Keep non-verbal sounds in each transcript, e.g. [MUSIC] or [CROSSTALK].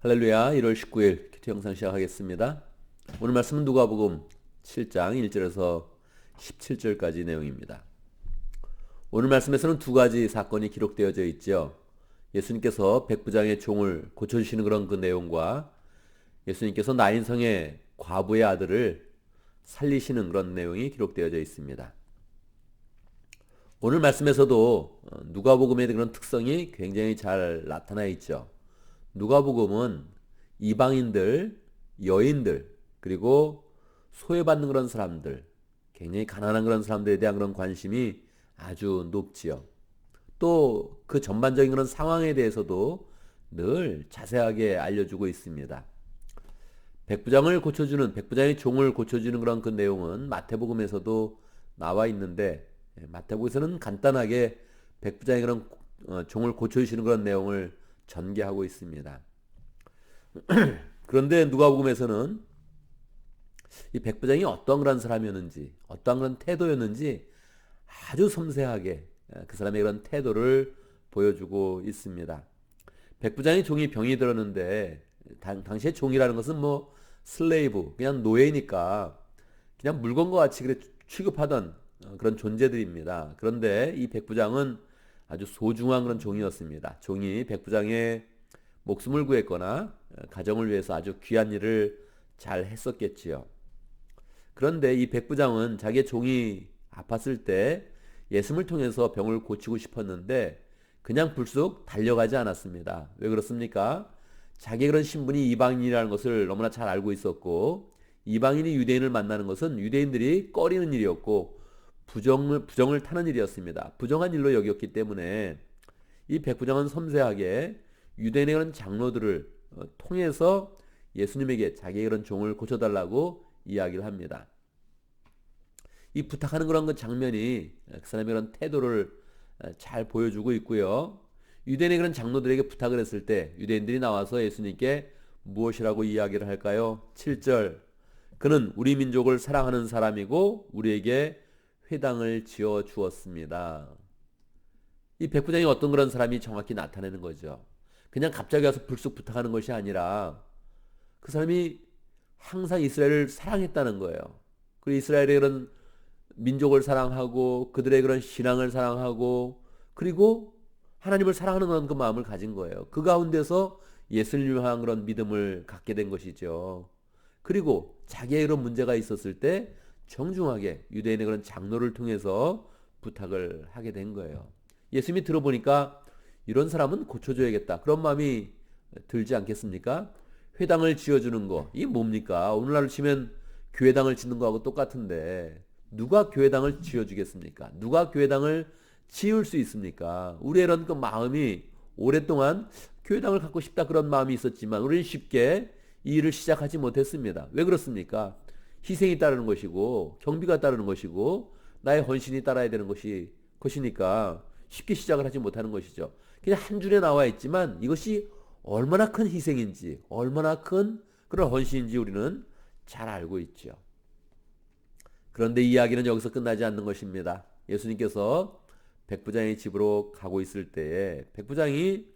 할렐루야 1월 19일 큐티 영상 시작하겠습니다. 오늘 말씀은 누가복음 7장 1절에서 17절까지 내용입니다. 오늘 말씀에서는 두 가지 사건이 기록되어져 있죠. 예수님께서 백부장의 종을 고쳐주시는 그런 그 내용과 예수님께서 나인성의 과부의 아들을 살리시는 그런 내용이 기록되어져 있습니다. 오늘 말씀에서도 어, 누가복음의 그런 특성이 굉장히 잘 나타나 있죠. 누가복음은 이방인들, 여인들, 그리고 소외받는 그런 사람들, 굉장히 가난한 그런 사람들에 대한 그런 관심이 아주 높지요. 또 그 전반적인 그런 상황에 대해서도 늘 자세하게 알려주고 있습니다. 백부장을 고쳐주는, 백부장의 종을 고쳐주는 그런 그 내용은 마태복음에서도 나와 있는데, 예, 마태복음에서는 간단하게 백부장의 그런 어, 종을 고쳐주시는 그런 내용을 전개하고 있습니다. [CLEARS THROAT] 그런데 누가복음에서는 이 백부장이 어떤 그런 사람이었는지, 어떤 그런 태도였는지 아주 섬세하게 그 사람의 그런 태도를 보여주고 있습니다. 백부장의 종이 병이 들었는데 당, 당시에 종이라는 것은 뭐 슬레이브, 그냥 노예니까 그냥 물건과 같이 그래 취급하던 그런 존재들입니다. 그런데 이 백부장은 아주 소중한 그런 종이었습니다. 종이 백부장의 목숨을 구했거나 가정을 위해서 아주 귀한 일을 잘 했었겠지요. 그런데 이 백부장은 자기의 종이 아팠을 때 예수를 통해서 병을 고치고 싶었는데 그냥 불쑥 달려가지 않았습니다. 왜 그렇습니까? 자기의 그런 신분이 이방인이라는 것을 너무나 잘 알고 있었고 이방인이 유대인을 만나는 것은 유대인들이 꺼리는 일이었고 부정을, 부정을 타는 일이었습니다. 부정한 일로 여겼기 때문에 이 백부장은 섬세하게 유대인의 그런 장로들을 어, 통해서 예수님에게 자기의 그런 종을 고쳐달라고 이야기를 합니다. 이 부탁하는 그런 그 장면이 그 사람의 그런 태도를 어, 잘 보여주고 있고요. 유대인의 그런 장로들에게 부탁을 했을 때 유대인들이 나와서 예수님께 무엇이라고 이야기를 할까요? 7절. 그는 우리 민족을 사랑하는 사람이고 우리에게 회당을 지어 주었습니다. 이 백부장이 어떤 그런 사람이 정확히 나타내는 거죠. 그냥 갑자기 와서 불쑥 부탁하는 것이 아니라 그 사람이 항상 이스라엘을 사랑했다는 거예요. 그리고 이스라엘의 그런 민족을 사랑하고 그들의 그런 신앙을 사랑하고 그리고 하나님을 사랑하는 그런 그 마음을 가진 거예요. 그 가운데서 예수를 향한 그런 믿음을 갖게 된 것이죠. 그리고 자기의 그런 문제가 있었을 때 정중하게 유대인의 그런 장로를 통해서 부탁을 하게 된 거예요. 예수님이 들어보니까 이런 사람은 고쳐줘야겠다. 그런 마음이 들지 않겠습니까? 회당을 지어주는 거, 이게 뭡니까? 오늘날로 치면 교회당을 짓는 거하고 똑같은데, 누가 교회당을 지어주겠습니까? 누가 교회당을 지을 수 있습니까? 우리의 이런 그 마음이 오랫동안 교회당을 갖고 싶다 그런 마음이 있었지만, 우리는 쉽게 이 일을 시작하지 못했습니다. 왜 그렇습니까? 희생이 따르는 것이고 경비가 따르는 것이고 나의 헌신이 따라야 되는 것이 것이니까 쉽게 시작을 하지 못하는 것이죠. 그냥 한 줄에 나와 있지만 이것이 얼마나 큰 희생인지 얼마나 큰 그런 헌신인지 우리는 잘 알고 있죠. 그런데 이야기는 여기서 끝나지 않는 것입니다. 예수님께서 백부장의 집으로 가고 있을 때에 백부장이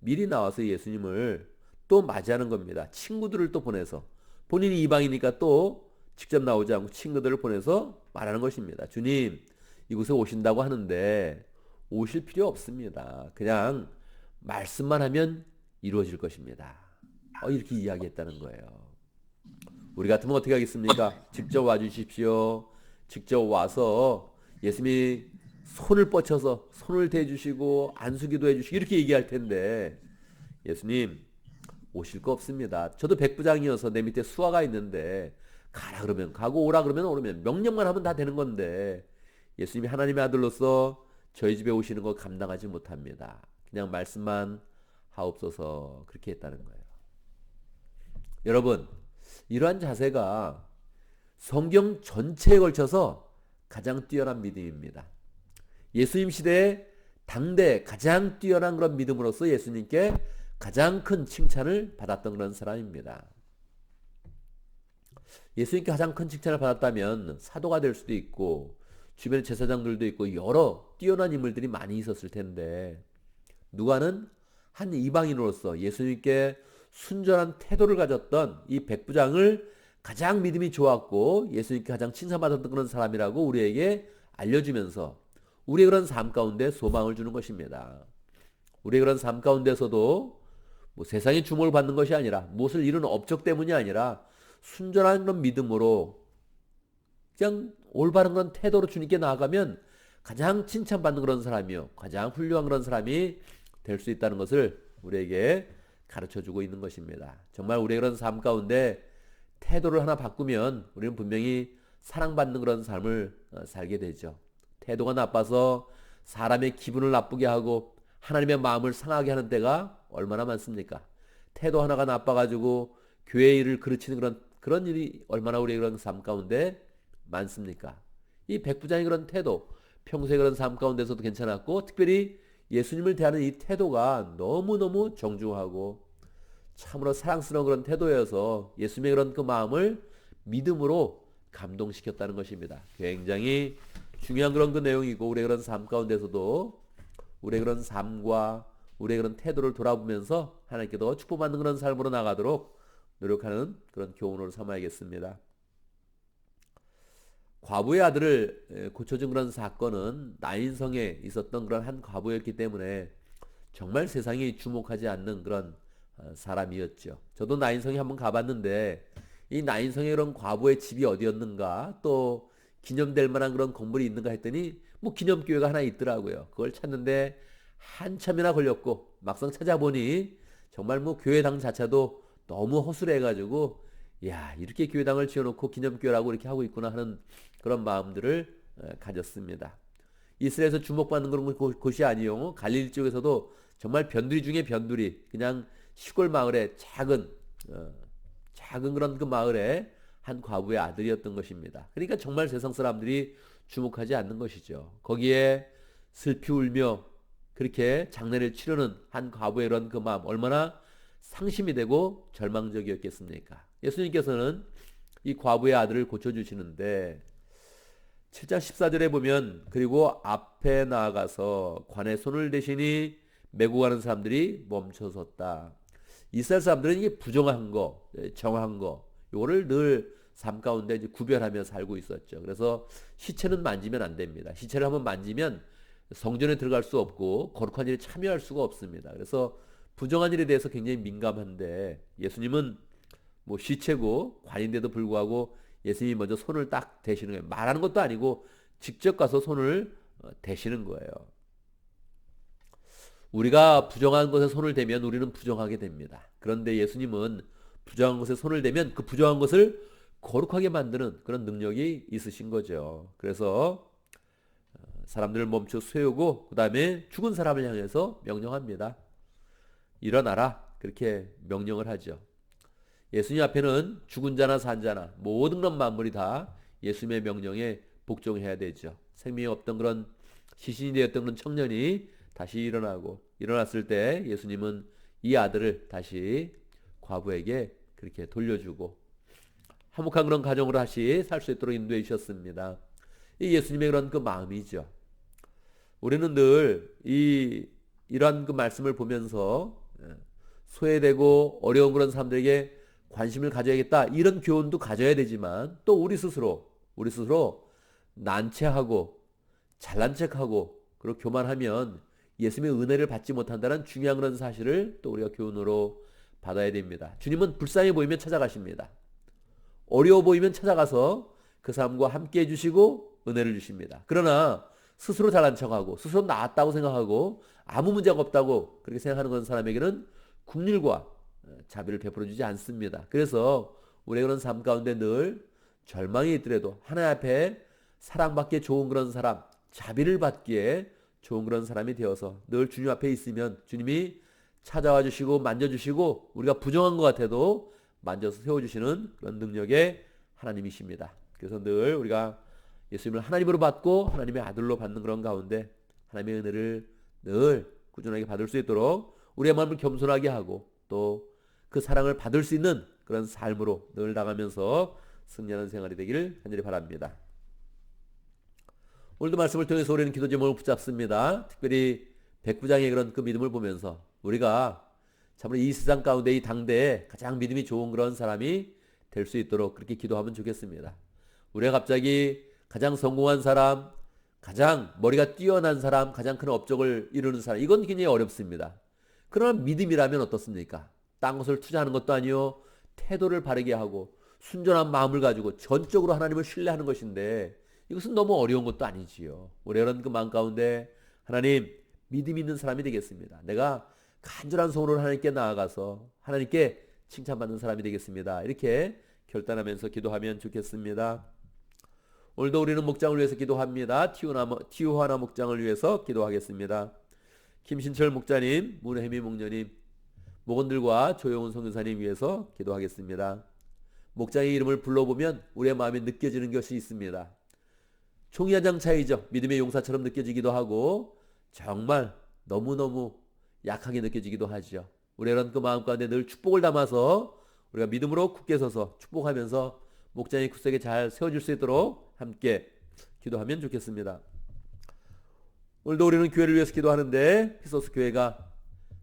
미리 나와서 예수님을 또 맞이하는 겁니다. 친구들을 또 보내서 본인이 이방이니까 또 직접 나오지 않고 친구들을 보내서 말하는 것입니다. 주님, 이곳에 오신다고 하는데 오실 필요 없습니다. 그냥 말씀만 하면 이루어질 것입니다. 어, 이렇게 이야기했다는 거예요. 우리 같으면 어떻게 하겠습니까? 직접 와주십시오. 직접 와서 예수님이 손을 뻗쳐서 손을 대주시고 안수기도 해주시고 이렇게 얘기할 텐데 예수님 오실 거 없습니다. 저도 백부장이어서 내 밑에 수하가 있는데 가라 그러면 가고 오라 그러면 오르면 명령만 하면 다 되는 건데 예수님이 하나님의 아들로서 저희 집에 오시는 거 감당하지 못합니다. 그냥 말씀만 하옵소서 그렇게 했다는 거예요. 여러분 이러한 자세가 성경 전체에 걸쳐서 가장 뛰어난 믿음입니다. 예수님 시대에 당대 가장 뛰어난 그런 믿음으로서 예수님께 가장 큰 칭찬을 받았던 그런 사람입니다. 예수님께 가장 큰 칭찬을 받았다면 사도가 될 수도 있고 주변에 제사장들도 있고 여러 뛰어난 인물들이 많이 있었을 텐데 누가는 한 이방인으로서 예수님께 순전한 태도를 가졌던 이 백부장을 가장 믿음이 좋았고 예수님께 가장 칭찬받았던 그런 사람이라고 우리에게 알려주면서 우리의 그런 삶 가운데 소망을 주는 것입니다. 우리의 그런 삶 가운데서도 뭐 세상의 주목을 받는 것이 아니라 무엇을 이루는 업적 때문이 아니라 순전한 그런 믿음으로 그냥 올바른 그런 태도로 주님께 나아가면 가장 칭찬받는 그런 사람이요. 가장 훌륭한 그런 사람이 될 수 있다는 것을 우리에게 가르쳐 주고 있는 것입니다. 정말 우리의 그런 삶 가운데 태도를 하나 바꾸면 우리는 분명히 사랑받는 그런 삶을 어, 살게 되죠. 태도가 나빠서 사람의 기분을 나쁘게 하고 하나님의 마음을 상하게 하는 때가 얼마나 많습니까? 태도 하나가 나빠가지고 교회 일을 그르치는 그런 그런 일이 얼마나 우리의 그런 삶 가운데 많습니까? 이 백부장의 그런 태도, 평소에 그런 삶 가운데서도 괜찮았고 특별히 예수님을 대하는 이 태도가 너무너무 정중하고 참으로 사랑스러운 그런 태도여서 예수님의 그런 그 마음을 믿음으로 감동시켰다는 것입니다. 굉장히 중요한 그런 그 내용이고 우리의 그런 삶 가운데서도 우리의 그런 삶과 우리의 그런 태도를 돌아보면서 하나님께도 축복받는 그런 삶으로 나가도록 노력하는 그런 교훈으로 삼아야겠습니다. 과부의 아들을 고쳐준 그런 사건은 나인성에 있었던 그런 한 과부였기 때문에 정말 세상이 주목하지 않는 그런 어, 사람이었죠. 저도 나인성에 한번 가봤는데 이 나인성의 그런 과부의 집이 어디였는가 또 기념될 만한 그런 건물이 있는가 했더니 뭐 기념교회가 하나 있더라고요. 그걸 찾는데 한참이나 걸렸고 막상 찾아보니 정말 뭐 교회당 자체도 너무 허술해가지고 야 이렇게 교회당을 지어놓고 기념교회라고 이렇게 하고 있구나 하는 그런 마음들을 가졌습니다. 이스라엘에서 주목받는 그런 곳이 아니요 갈릴리 쪽에서도 정말 변두리 중에 변두리 그냥 시골 마을에 작은 어, 작은 그런 그 마을에 한 과부의 아들이었던 것입니다. 그러니까 정말 세상 사람들이 주목하지 않는 것이죠. 거기에 슬피 울며 그렇게 장례를 치르는 한 과부의 이런 그 마음 얼마나 상심이 되고 절망적이었겠습니까? 예수님께서는 이 과부의 아들을 고쳐주시는데 7장 14절에 보면 그리고 앞에 나아가서 관에 손을 대시니 메고 가는 사람들이 멈춰섰다. 이스라엘 사람들은 이게 부정한 거, 정한 거, 요거를 늘 삶 가운데 이제 구별하며 살고 있었죠. 그래서 시체는 만지면 안 됩니다. 시체를 한번 만지면 성전에 들어갈 수 없고 거룩한 일에 참여할 수가 없습니다. 그래서 부정한 일에 대해서 굉장히 민감한데 예수님은 뭐 시체고 관인데도 불구하고 예수님이 먼저 손을 딱 대시는 거예요. 말하는 것도 아니고 직접 가서 손을 어, 대시는 거예요. 우리가 부정한 것에 손을 대면 우리는 부정하게 됩니다. 그런데 예수님은 부정한 것에 손을 대면 그 부정한 것을 거룩하게 만드는 그런 능력이 있으신 거죠. 그래서 어, 사람들을 멈춰 세우고 그 다음에 죽은 사람을 향해서 명령합니다. 일어나라 그렇게 명령을 하죠. 예수님 앞에는 죽은 자나 산 자나 모든 그런 만물이 다 예수님의 명령에 복종해야 되죠. 생명이 없던 그런 시신이 되었던 그런 청년이 다시 일어나고 일어났을 때 예수님은 이 아들을 다시 과부에게 그렇게 돌려주고 화목한 그런 가정으로 다시 살 수 있도록 인도해 주셨습니다. 이 예수님의 그런 그 마음이죠. 우리는 늘 이 이러한 그 말씀을 보면서 예, 소외되고 어려운 그런 사람들에게 관심을 가져야겠다. 이런 교훈도 가져야 되지만 또 우리 스스로 우리 스스로 난처하고 잘난 척하고 그리고 교만하면 예수님의 은혜를 받지 못한다는 중요한 그런 사실을 또 우리가 교훈으로 받아야 됩니다. 주님은 불쌍해 보이면 찾아가십니다. 어려워 보이면 찾아가서 그 사람과 함께 해주시고 은혜를 주십니다. 그러나 스스로 잘난 척하고 스스로 나았다고 생각하고 아무 문제가 없다고 그렇게 생각하는 그런 사람에게는 국률과 자비를 베풀어 주지 않습니다. 그래서 우리 그런 삶 가운데 늘 절망이 있더라도 하나님 앞에 사랑받기에 좋은 그런 사람, 자비를 받기에 좋은 그런 사람이 되어서 늘 주님 앞에 있으면 주님이 찾아와 주시고 만져주시고 우리가 부정한 것 같아도 만져서 세워주시는 그런 능력의 하나님이십니다. 그래서 늘 우리가 예수님을 하나님으로 받고 하나님의 아들로 받는 그런 가운데 하나님의 은혜를 늘 꾸준하게 받을 수 있도록 우리의 마음을 겸손하게 하고 또 그 사랑을 받을 수 있는 그런 삶으로 늘 나가면서 승리하는 생활이 되기를 간절히 바랍니다. 오늘도 말씀을 통해서 우리는 기도 제목을 붙잡습니다. 특별히 백부장의 그런 그 믿음을 보면서 우리가 참으로 이 세상 가운데 이 당대에 가장 믿음이 좋은 그런 사람이 될 수 있도록 그렇게 기도하면 좋겠습니다. 우리가 갑자기 가장 성공한 사람, 가장 머리가 뛰어난 사람, 가장 큰 업적을 이루는 사람, 이건 굉장히 어렵습니다. 그러나 믿음이라면 어떻습니까? 딴 것을 투자하는 것도 아니요. 태도를 바르게 하고 순전한 마음을 가지고 전적으로 하나님을 신뢰하는 것인데 이것은 너무 어려운 것도 아니지요. 우리 그런 그 마음 가운데 하나님 믿음 있는 사람이 되겠습니다. 내가 간절한 소원으로 하나님께 나아가서 하나님께 칭찬받는 사람이 되겠습니다. 이렇게 결단하면서 기도하면 좋겠습니다. 오늘도 우리는 목장을 위해서 기도합니다. 티오나, 티오하나 목장을 위해서 기도하겠습니다. 김신철 목자님, 문혜미 목녀님, 목원들과 조용훈 성교사님 위해서 기도하겠습니다. 목장의 이름을 불러보면 우리의 마음에 느껴지는 것이 있습니다. 총이 한장 차이죠. 믿음의 용사처럼 느껴지기도 하고 정말 너무너무 약하게 느껴지기도 하죠. 우리는 그 마음 가운데 늘 축복을 담아서 우리가 믿음으로 굳게 서서 축복하면서 목장이 굳세게 잘 세워질 수 있도록 함께 기도하면 좋겠습니다. 오늘도 우리는 교회를 위해서 기도하는데 히소스 교회가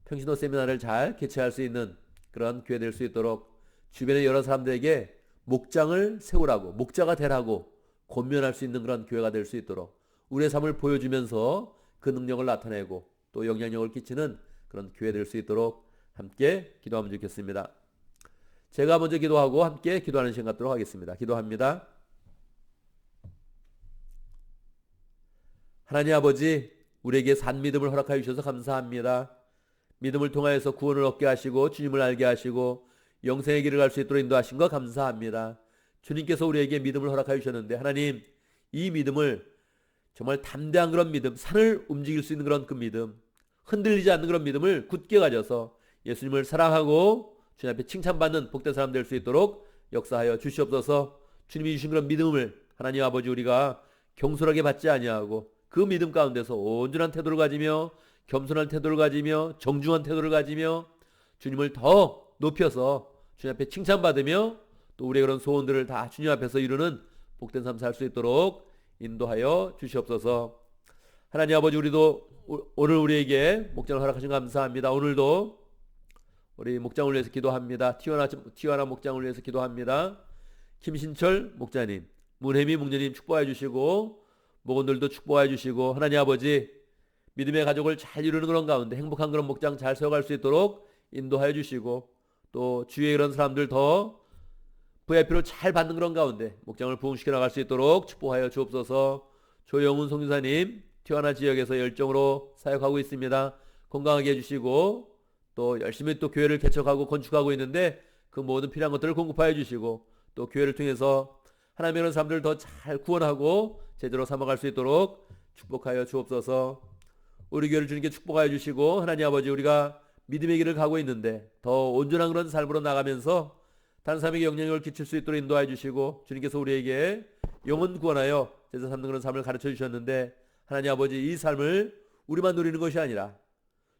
평신도 세미나를 잘 개최할 수 있는 그런 교회 될 수 있도록 주변의 여러 사람들에게 목장을 세우라고 목자가 되라고 권면할 수 있는 그런 교회가 될 수 있도록 우리의 삶을 보여주면서 그 능력을 나타내고 또 영향력을 끼치는 그런 교회 될 수 있도록 함께 기도하면 좋겠습니다. 제가 먼저 기도하고 함께 기도하는 시간 갖도록 하겠습니다. 기도합니다. 하나님 아버지, 우리에게 산 믿음을 허락하여 주셔서 감사합니다. 믿음을 통하여서 구원을 얻게 하시고 주님을 알게 하시고 영생의 길을 갈 수 있도록 인도하신 거 감사합니다. 주님께서 우리에게 믿음을 허락하여 주셨는데 하나님 이 믿음을 정말 담대한 그런 믿음, 산을 움직일 수 있는 그런 그 믿음, 흔들리지 않는 그런 믿음을 굳게 가져서 예수님을 사랑하고 주님 앞에 칭찬받는 복된 사람 될 수 있도록 역사하여 주시옵소서. 주님이 주신 그런 믿음을 하나님 아버지 우리가 경솔하게 받지 아니하고 그 믿음 가운데서 온전한 태도를 가지며 겸손한 태도를 가지며 정중한 태도를 가지며 주님을 더 높여서 주님 앞에 칭찬받으며 또 우리의 그런 소원들을 다 주님 앞에서 이루는 복된 삶 살 수 있도록 인도하여 주시옵소서. 하나님 아버지 우리도 오늘 우리에게 목장을 허락하신 감사합니다. 오늘도 우리 목장을 위해서 기도합니다. 티와나, 티와나 목장을 위해서 기도합니다. 김신철 목자님, 문혜미 목녀님 축복해 주시고 목원들도 축복해 주시고 하나님 아버지 믿음의 가족을 잘 이루는 그런 가운데 행복한 그런 목장 잘 세워갈 수 있도록 인도하여 주시고 또 주위에 이런 사람들 더 VIP로 잘 받는 그런 가운데 목장을 부흥시켜 나갈 수 있도록 축복하여 주옵소서 조영훈 송유사님 티와나 지역에서 열정으로 사역하고 있습니다. 건강하게 해주시고 또 열심히 또 교회를 개척하고 건축하고 있는데 그 모든 필요한 것들을 공급하여 주시고 또 교회를 통해서 하나님의 사람들을 더 잘 구원하고 제대로 삼아갈 수 있도록 축복하여 주옵소서. 우리 교회를 주님께 축복하여 주시고 하나님 아버지 우리가 믿음의 길을 가고 있는데 더 온전한 그런 삶으로 나가면서 사람에게 영향력을 끼칠 수 있도록 인도하여 주시고 주님께서 우리에게 영혼 구원하여 제자 삼는 그런 삶을 가르쳐 주셨는데 하나님 아버지 이 삶을 우리만 누리는 것이 아니라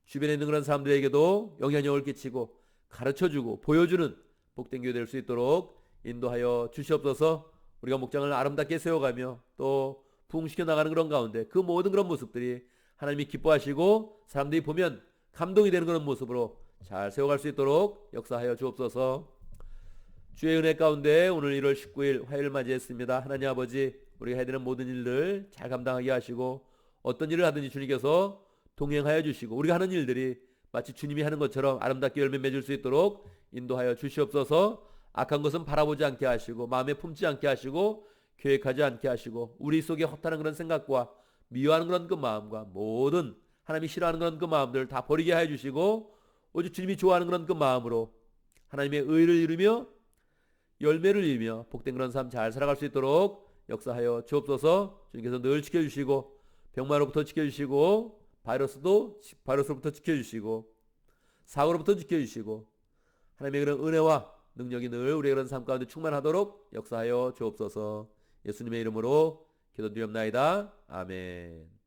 주변에 있는 그런 사람들에게도 영향력을 끼치고 가르쳐 주고 보여주는 복된 교회 될 수 있도록 인도하여 주시옵소서 우리가 목장을 아름답게 세워가며 또 부흥시켜 나가는 그런 가운데 그 모든 그런 모습들이 하나님이 기뻐하시고 사람들이 보면 감동이 되는 그런 모습으로 잘 세워갈 수 있도록 역사하여 주옵소서. 주의 은혜 가운데 오늘 1월 19일 화요일 맞이했습니다. 하나님 아버지 우리가 해야 되는 모든 일들 잘 감당하게 하시고 어떤 일을 하든지 주님께서 동행하여 주시고 우리가 하는 일들이 마치 주님이 하는 것처럼 아름답게 열매 맺을 수 있도록 인도하여 주시옵소서. 악한 것은 바라보지 않게 하시고 마음에 품지 않게 하시고 계획하지 않게 하시고 우리 속에 허탄한 그런 생각과 미워하는 그런 그 마음과 모든 하나님이 싫어하는 그런 그 마음들을 다 버리게 해 주시고 오직 주님이 좋아하는 그런 그 마음으로 하나님의 의를 이루며 열매를 이루며 복된 그런 삶 잘 살아갈 수 있도록 역사하여 주옵소서. 주님께서 늘 지켜주시고 병마로부터 지켜주시고 바이러스도 바이러스로부터 지켜주시고 사고로부터 지켜주시고 하나님의 그런 은혜와 능력이 늘 우리의 그런 삶 가운데 충만하도록 역사하여 주옵소서 예수님의 이름으로 기도드리옵나이다. 아멘.